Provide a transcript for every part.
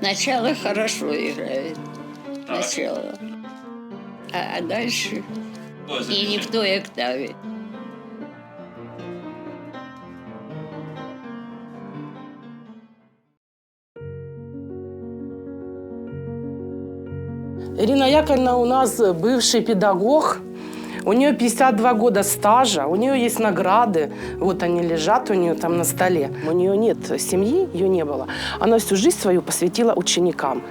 Начало хорошо играет. Начало. А, а дальше и не в той октаве. Ирина Яковлевна у нас бывший педагог. У нее 52 года стажа, у нее есть награды. Вот они лежат у нее там на столе. У нее нет семьи, ее не было. Она всю жизнь свою посвятила ученикам.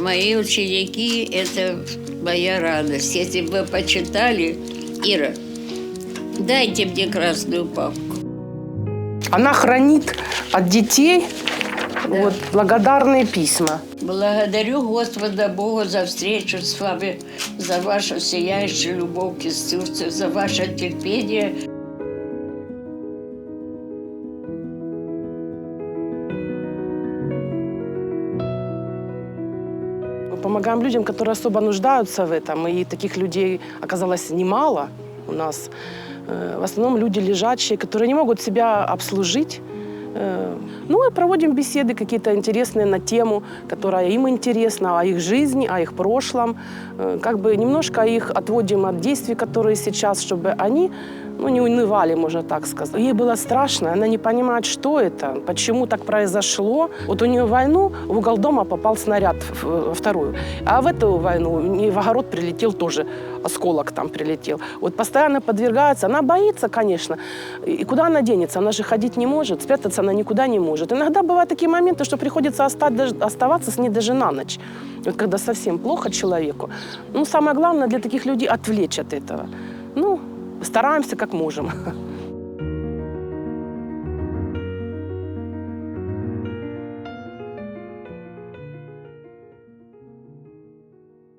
Мои ученики – это моя радость. Если бы вы почитали, Ира, дайте мне красную папку. Она хранит от детей вот, благодарные письма. Благодарю Господа Бога за встречу с вами, за вашу сияющую любовь к Иисусу, за ваше терпение. Мы помогаем людям, которые особо нуждаются в этом. И таких людей оказалось немало у нас. Э, В основном люди лежачие, которые не могут себя обслужить. Э, Ну и проводим беседы какие-то интересные на тему, которая им интересна, о их жизни, о их прошлом. Э, Как бы немножко их отводим от действий, которые сейчас, чтобы они ну, не унывали, можно так сказать. Ей было страшно, она не понимает, что это, почему так произошло. Вот у нее войну в угол дома попал снаряд во вторую. А в эту войну у нее в огород прилетел тоже, осколок там прилетел. Вот постоянно подвергается, она боится, конечно. И куда она денется? Она же ходить не может, спрятаться она никуда не может. Иногда бывают такие моменты, что приходится оставаться с ней даже на ночь. Вот когда совсем плохо человеку. Ну, самое главное для таких людей отвлечь от этого. Ну, стараемся как можем.